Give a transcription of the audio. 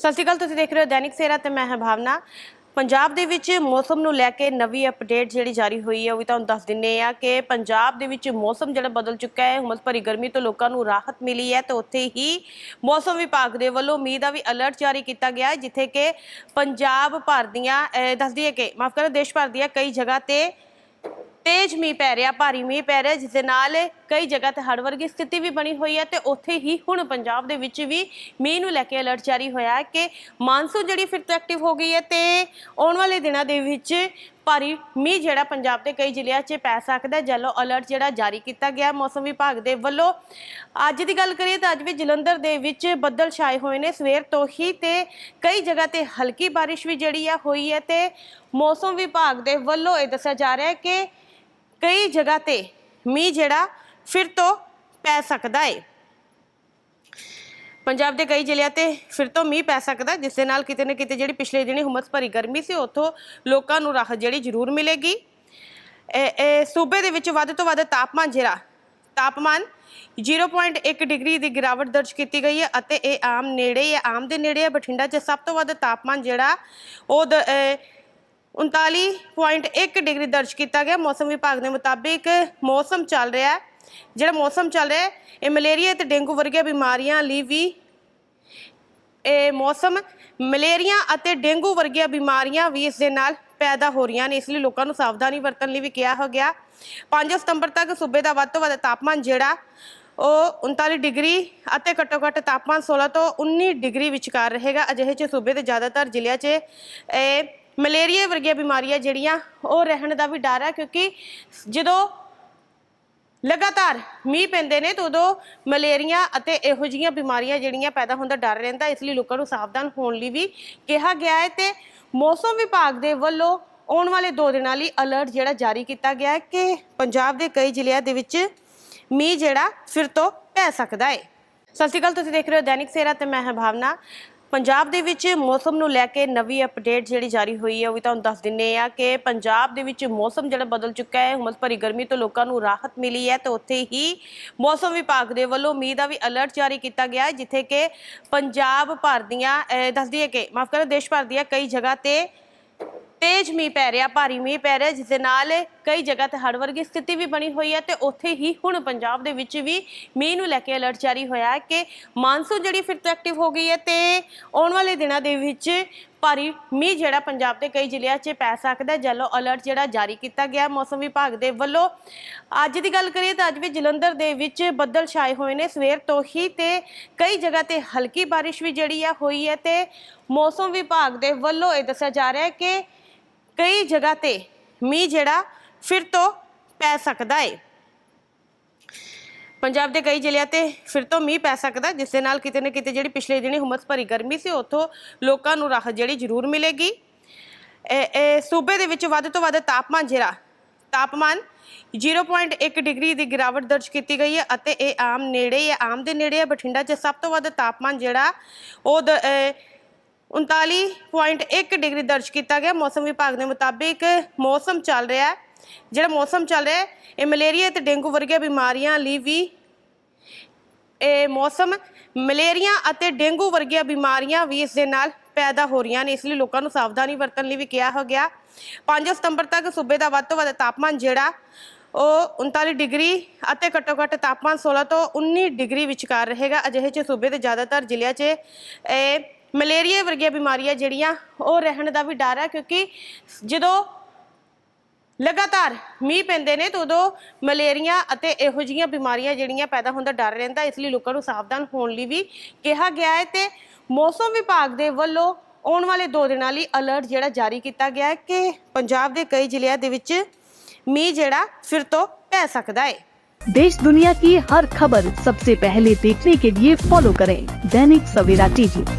ਸਤਿ ਸ਼੍ਰੀ ਅਕਾਲ, ਤੁਸੀਂ ਦੇਖ ਰਹੇ ਹੋ ਦੈਨਿਕ ਸੇਰਾ ਤੇ ਮੈਂ ਹਾਂ ਭਾਵਨਾ। ਪੰਜਾਬ ਦੇ ਵਿੱਚ ਮੌਸਮ ਨੂੰ ਲੈ ਕੇ ਨਵੀਂ ਅਪਡੇਟ ਜਿਹੜੀ ਜਾਰੀ ਹੋਈ ਹੈ, ਉਹ ਵੀ ਤੁਹਾਨੂੰ ਦੱਸ ਦਿੰਨੇ ਆ ਕਿ ਪੰਜਾਬ ਦੇ ਵਿੱਚ ਮੌਸਮ ਜਿਹੜਾ ਬਦਲ ਚੁੱਕਾ ਹੈ ਹੁਮਸ ਭਰੀ ਗਰਮੀ ਤੋਂ ਲੋਕਾਂ ਨੂੰ ਰਾਹਤ ਮਿਲੀ ਹੈ ਤੇ ਉੱਥੇ ਹੀ ਮੌਸਮ ਵਿਭਾਗ ਦੇ ਵੱਲੋਂ ਮੀਂਹ ਦਾ ਵੀ ਅਲਰਟ ਜਾਰੀ ਕੀਤਾ ਗਿਆ ਹੈ, ਜਿੱਥੇ ਕਿ ਪੰਜਾਬ ਭਰ ਦੀਆਂ ਦੱਸਦੀ ਹੈ ਕਿ, ਮਾਫ ਕਰੋ, ਦੇਸ਼ ਭਰ ਦੀਆਂ ਕਈ ਜਗ੍ਹਾ ਤੇ ਤੇਜ਼ ਮੀਂਹ ਪੈ ਰਿਹਾ, ਭਾਰੀ ਮੀਂਹ ਪੈ ਰਿਹਾ ਜਿਸ ਦੇ ਨਾਲ ਕਈ ਜਗ੍ਹਾ ਤੇ ਹੜ੍ਹ ਵਰਗੀ ਸਥਿਤੀ ਵੀ ਬਣੀ ਹੋਈ ਹੈ ਤੇ ਉੱਥੇ ਹੀ ਹੁਣ ਪੰਜਾਬ ਦੇ ਵਿੱਚ ਵੀ ਮੀਂਹ ਨੂੰ ਲੈ ਕੇ ਅਲਰਟ ਜਾਰੀ ਹੋਇਆ ਹੈ ਕਿ ਮਾਨਸੂਨ ਜਿਹੜੀ ਫਿਰ ਤੋਂ ਐਕਟਿਵ ਹੋ ਗਈ ਹੈ ਤੇ ਆਉਣ ਵਾਲੇ ਦਿਨਾਂ ਦੇ ਵਿੱਚ ਭਾਰੀ ਮੀਂਹ ਜਿਹੜਾ ਪੰਜਾਬ ਦੇ ਕਈ ਜ਼ਿਲ੍ਹਿਆਂ 'ਚ ਪੈ ਸਕਦਾ ਹੈ। ਅਲਰਟ ਜਿਹੜਾ ਜਾਰੀ ਕੀਤਾ ਗਿਆ ਮੌਸਮ ਵਿਭਾਗ ਦੇ ਵੱਲੋਂ। ਅੱਜ ਦੀ ਗੱਲ ਕਰੀਏ ਤਾਂ ਅੱਜ ਵੀ ਜਲੰਧਰ ਦੇ ਵਿੱਚ ਬੱਦਲ ਛਾਏ ਹੋਏ ਨੇ। ਸਵੇਰ ਤੋਂ ਹੀ ਤੇ ਕਈ ਜਗ੍ਹਾ ਤੇ ਹਲਕੀ ਬਾਰਿਸ਼ ਵੀ ਜਿਹੜੀ ਆ ਹੋਈ ਹੈ ਤੇ ਮੌਸਮ ਵਿਭਾਗ ਦੇ ਵੱਲੋਂ ਇਹ ਦੱਸਿਆ ਜਾ ਰਿਹਾ ਹੈ ਕਿ ਕਈ ਜਗ੍ਹਾ ਤੇ ਮੀਂਹ ਜਿਹੜਾ ਫਿਰ ਤੋਂ ਪੈ ਸਕਦਾ ਹੈ ਪੰਜਾਬ ਦੇ ਕਈ ਜ਼ਿਲ੍ਹਿਆਂ ਤੇ ਫਿਰ ਤੋਂ ਮੀਂਹ ਪੈ ਸਕਦਾ, ਜਿਸ ਦੇ ਨਾਲ ਕਿਤੇ ਨਾ ਕਿਤੇ ਜਿਹੜੀ ਪਿਛਲੇ ਦਿਨੀ ਹੁਮਸ ਭਰੀ ਗਰਮੀ ਸੀ, ਉੱਥੋਂ ਲੋਕਾਂ ਨੂੰ ਰਾਹਤ ਜਿਹੜੀ ਜ਼ਰੂਰ ਮਿਲੇਗੀ। ਇਹ ਸੂਬੇ ਦੇ ਵਿੱਚ ਵੱਧ ਤੋਂ ਵੱਧ ਤਾਪਮਾਨ ਜਿਹੜਾ, ਤਾਪਮਾਨ 0.1 ਡਿਗਰੀ ਦੀ ਗਿਰਾਵਟ ਦਰਜ ਕੀਤੀ ਗਈ ਹੈ ਅਤੇ ਇਹ ਆਮ ਨੇੜੇ ਹੈ ਆਮ ਦੇ ਨੇੜੇ ਹੈ, ਬਠਿੰਡਾ 'ਚ ਸਭ ਤੋਂ ਵੱਧ ਤਾਪਮਾਨ ਜਿਹੜਾ ਉਹ ਦ- 39.1 ਡਿਗਰੀ ਦਰਜ ਕੀਤਾ ਗਿਆ। ਮੌਸਮ ਵਿਭਾਗ ਦੇ ਮੁਤਾਬਿਕ ਮੌਸਮ ਚੱਲ ਰਿਹਾ ਹੈ। ਜਿਹੜਾ ਮੌਸਮ ਚੱਲ ਰਿਹਾ ਹੈ, ਇਹ ਮਲੇਰੀਆ ਤੇ ਡੇਂਗੂ ਵਰਗੀਆਂ ਬਿਮਾਰੀਆਂ ਲਈ ਵੀ ਇਹ ਮੌਸਮ ਮਲੇਰੀਆ ਅਤੇ ਡੇਂਗੂ ਵਰਗੀਆਂ ਬਿਮਾਰੀਆਂ ਵੀ ਇਸ ਦੇ ਨਾਲ ਪੈਦਾ ਹੋ ਰਹੀਆਂ ਨੇ। ਇਸ ਲਈ ਲੋਕਾਂ ਨੂੰ ਸਾਵਧਾਨੀ ਵਰਤਣ ਲਈ ਵੀ ਕਿਹਾ ਹੋ ਗਿਆ। 5 ਸਤੰਬਰ ਤੱਕ ਸੂਬੇ ਦਾ ਵੱਧ ਤੋਂ ਵੱਧ ਤਾਪਮਾਨ ਜਿਹੜਾ, ਉਹ 39 ਡਿਗਰੀ ਅਤੇ ਘੱਟੋ ਘੱਟ ਤਾਪਮਾਨ 16 ਤੋਂ 19 ਡਿਗਰੀ ਵਿਚਕਾਰ ਰਹੇਗਾ। ਅਜਿਹੇ ਚ ਸੂਬੇ ਦੇ ਜ਼ਿਆਦਾਤਰ ਜ਼ਿਲ੍ਹਿਆਂ 'ਚ ਇਹ ਮਲੇਰੀਆ ਵਰਗੀਆਂ ਬਿਮਾਰੀਆਂ ਜਿਹੜੀਆਂ, ਉਹ ਰਹਿਣ ਦਾ ਵੀ ਡਰ ਹੈ ਕਿਉਂਕਿ ਜਦੋਂ ਲਗਾਤਾਰ ਮੀਂਹ ਪੈਂਦੇ ਨੇ ਤਾਂ ਉਦੋਂ ਮਲੇਰੀਆ ਅਤੇ ਇਹੋ ਜਿਹੀਆਂ ਬਿਮਾਰੀਆਂ ਜਿਹੜੀਆਂ ਪੈਦਾ ਹੋਣ ਦਾ ਡਰ ਰਹਿੰਦਾ, ਇਸ ਲਈ ਲੋਕਾਂ ਨੂੰ ਸਾਵਧਾਨ ਹੋਣ ਲਈ ਵੀ ਕਿਹਾ ਗਿਆ ਹੈ ਤੇ ਮੌਸਮ ਵਿਭਾਗ ਦੇ ਵੱਲੋਂ ਆਉਣ ਵਾਲੇ 2 ਦਿਨਾਂ ਲਈ ਅਲਰਟ ਜਿਹੜਾ ਜਾਰੀ ਕੀਤਾ ਗਿਆ ਹੈ ਕਿ ਪੰਜਾਬ ਦੇ ਕਈ ਜ਼ਿਲ੍ਹਿਆਂ ਦੇ ਵਿੱਚ ਮੀਂਹ ਜਿਹੜਾ ਫਿਰ ਤੋਂ ਪੈ ਸਕਦਾ ਹੈ। ਸਤਿ ਸ਼੍ਰੀ ਅਕਾਲ, ਤੁਸੀਂ ਦੇਖ ਰਹੇ ਹੋ ਦੈਨਿਕ ਸੇਰਾ ਤੇ ਮੈਂ ਹਾਂ ਭਾਵਨਾ। ਪੰਜਾਬ ਦੇ ਵਿੱਚ ਮੌਸਮ ਨੂੰ ਲੈ ਕੇ ਨਵੀਂ ਅਪਡੇਟ ਜਿਹੜੀ ਜਾਰੀ ਹੋਈ ਹੈ, ਉਹ ਵੀ ਤੁਹਾਨੂੰ ਦੱਸ ਦਿੰਨੇ ਆ ਕਿ ਪੰਜਾਬ ਦੇ ਵਿੱਚ ਮੌਸਮ ਜਿਹੜਾ ਬਦਲ ਚੁੱਕਾ ਹੈ ਹੁਮਸ ਭਰੀ ਗਰਮੀ ਤੋਂ ਲੋਕਾਂ ਨੂੰ ਰਾਹਤ ਮਿਲੀ ਹੈ ਤੇ ਉੱਥੇ ਹੀ ਮੌਸਮ ਵਿਭਾਗ ਦੇ ਵੱਲੋਂ ਮੀਂਹ ਦਾ ਵੀ ਅਲਰਟ ਜਾਰੀ ਕੀਤਾ ਗਿਆ ਹੈ, ਜਿੱਥੇ ਕਿ ਪੰਜਾਬ ਭਰ ਦੀਆਂ ਦੱਸਦੀ ਹੈ ਕਿ, ਮਾਫ ਕਰੋ, ਦੇਸ਼ ਭਰ ਦੀਆਂ ਕਈ ਜਗ੍ਹਾ ਤੇ ਤੇਜ਼ ਮੀਂਹ ਪੈ ਰਿਹਾ, ਭਾਰੀ ਮੀਂਹ ਪੈ ਰਿਹਾ, ਜਿਸ ਦੇ ਨਾਲ ਕਈ ਜਗ੍ਹਾ ਤੇ ਹੜ੍ਹ ਵਰਗੀ ਸਥਿਤੀ ਵੀ ਬਣੀ ਹੋਈ ਹੈ ਤੇ ਉੱਥੇ ਹੀ ਹੁਣ ਪੰਜਾਬ ਦੇ ਵਿੱਚ ਵੀ ਮੀਂਹ ਨੂੰ ਲੈ ਕੇ ਅਲਰਟ ਜਾਰੀ ਹੋਇਆ ਹੈ ਕਿ ਮਾਨਸੂਨ ਜਿਹੜੀ ਫਿਰ ਤੋਂ ਐਕਟਿਵ ਹੋ ਗਈ ਹੈ ਤੇ ਆਉਣ ਵਾਲੇ ਦਿਨਾਂ ਦੇ ਵਿੱਚ ਭਾਰੀ ਮੀਂਹ ਜਿਹੜਾ ਪੰਜਾਬ ਦੇ ਕਈ ਜ਼ਿਲ੍ਹਿਆਂ 'ਚ ਪੈ ਸਕਦਾ ਹੈ। ਯੈਲੋ ਅਲਰਟ ਜਿਹੜਾ ਜਾਰੀ ਕੀਤਾ ਗਿਆ ਹੈ ਮੌਸਮ ਵਿਭਾਗ ਦੇ ਵੱਲੋਂ। ਅੱਜ ਦੀ ਗੱਲ ਕਰੀਏ ਤਾਂ ਅੱਜ ਵੀ ਜਲੰਧਰ ਦੇ ਵਿੱਚ ਬੱਦਲ ਛਾਏ ਹੋਏ ਨੇ। ਸਵੇਰ ਤੋਂ ਹੀ ਤੇ ਕਈ ਜਗ੍ਹਾ ਤੇ ਹਲਕੀ ਬਾਰਿਸ਼ ਵੀ ਜਿਹੜੀ ਆ ਹੋਈ ਹੈ ਤੇ ਮੌਸਮ ਵਿਭਾਗ ਦੇ ਵੱਲੋਂ ਇਹ ਦੱਸਿਆ ਜਾ ਰਿਹਾ ਹੈ ਕਿ ਕਈ ਜਗ੍ਹਾ ਤੇ ਮੀਂਹ ਜਿਹੜਾ ਫਿਰ ਤੋਂ ਪੈ ਸਕਦਾ ਹੈ ਪੰਜਾਬ ਦੇ ਕਈ ਜ਼ਿਲ੍ਹਿਆਂ ਤੇ ਫਿਰ ਤੋਂ ਮੀਂਹ ਪੈ ਸਕਦਾ, ਜਿਸ ਦੇ ਨਾਲ ਕਿਤੇ ਨਾ ਕਿਤੇ ਜਿਹੜੀ ਪਿਛਲੇ ਦਿਨੀ ਹੁਮਸ ਭਰੀ ਗਰਮੀ ਸੀ, ਉੱਥੋਂ ਲੋਕਾਂ ਨੂੰ ਰਾਹਤ ਜਿਹੜੀ ਜ਼ਰੂਰ ਮਿਲੇਗੀ। ਇਹ ਸੂਬੇ ਦੇ ਵਿੱਚ ਵੱਧ ਤੋਂ ਵੱਧ ਤਾਪਮਾਨ ਜਿਹੜਾ, ਤਾਪਮਾਨ 0.1 ਡਿਗਰੀ ਦੀ ਗਿਰਾਵਟ ਦਰਜ ਕੀਤੀ ਗਈ ਹੈ ਅਤੇ ਇਹ ਆਮ ਨੇੜੇ ਹੈ ਆਮ ਦੇ ਨੇੜੇ ਹੈ, ਬਠਿੰਡਾ 'ਚ ਸਭ ਤੋਂ ਵੱਧ ਤਾਪਮਾਨ ਜਿਹੜਾ ਉਹ ਦ- 39.1 ਡਿਗਰੀ ਦਰਜ ਕੀਤਾ ਗਿਆ। ਮੌਸਮ ਵਿਭਾਗ ਦੇ ਮੁਤਾਬਿਕ ਮੌਸਮ ਚੱਲ ਰਿਹਾ ਹੈ। ਜਿਹੜਾ ਮੌਸਮ ਚੱਲ ਰਿਹਾ ਹੈ, ਇਹ ਮਲੇਰੀਆ ਤੇ ਡੇਂਗੂ ਵਰਗੀਆਂ ਬਿਮਾਰੀਆਂ ਲਈ ਵੀ ਇਹ ਮੌਸਮ ਮਲੇਰੀਆ ਅਤੇ ਡੇਂਗੂ ਵਰਗੀਆਂ ਬਿਮਾਰੀਆਂ ਵੀ ਇਸ ਦੇ ਨਾਲ ਪੈਦਾ ਹੋ ਰਹੀਆਂ ਨੇ। ਇਸ ਲਈ ਲੋਕਾਂ ਨੂੰ ਸਾਵਧਾਨੀ ਵਰਤਣ ਲਈ ਵੀ ਕਿਹਾ ਹੋ ਗਿਆ। 5 ਸਤੰਬਰ ਤੱਕ ਸੂਬੇ ਦਾ ਵੱਧ ਤੋਂ ਵੱਧ ਤਾਪਮਾਨ ਜਿਹੜਾ, ਉਹ 39 ਡਿਗਰੀ ਅਤੇ ਘੱਟੋ ਘੱਟ ਤਾਪਮਾਨ 16 ਤੋਂ 19 ਡਿਗਰੀ ਵਿਚਕਾਰ ਰਹੇਗਾ। ਅਜਿਹੇ ਚ ਸੂਬੇ ਦੇ ਜ਼ਿਆਦਾਤਰ ਜ਼ਿਲ੍ਹਿਆਂ 'ਚ ਇਹ ਮਲੇਰੀਆ ਵਰਗੀਆਂ ਬਿਮਾਰੀਆਂ ਜਿਹੜੀਆਂ ਉਹ ਰਹਿਣ ਦਾ ਵੀ ਡਰ ਹੈ ਕਿਉਂਕਿ ਜਦੋਂ ਲਗਾਤਾਰ ਮੀਂਹ ਪੈਂਦੇ ਨੇ ਤਾਂ ਉਦੋਂ ਮਲੇਰੀਆ ਅਤੇ ਇਹੋ ਜਿਹੀਆਂ ਬਿਮਾਰੀਆਂ ਜਿਹੜੀਆਂ ਪੈਦਾ ਹੋਣ ਦਾ ਡਰ ਰਹਿੰਦਾ ਇਸ ਲਈ ਲੋਕਾਂ ਨੂੰ ਸਾਵਧਾਨ ਹੋਣ ਲਈ ਵੀ ਕਿਹਾ ਗਿਆ ਹੈ ਤੇ ਮੌਸਮ ਵਿਭਾਗ ਦੇ ਵੱਲੋਂ ਆਉਣ ਵਾਲੇ 2 ਦਿਨਾਂ ਲਈ ਅਲਰਟ ਜਿਹੜਾ ਜਾਰੀ ਕੀਤਾ ਗਿਆ ਹੈ ਕਿ ਪੰਜਾਬ ਦੇ ਕਈ ਜ਼ਿਲ੍ਹਿਆਂ ਦੇ ਵਿੱਚ ਮੀਂਹ ਜਿਹੜਾ ਫਿਰ ਤੋਂ ਪੈ ਸਕਦਾ ਹੈ देश दुनिया की हर खबर सबसे पहले देखने के लिए फॉलो करें दैनिक सवेरा टीवी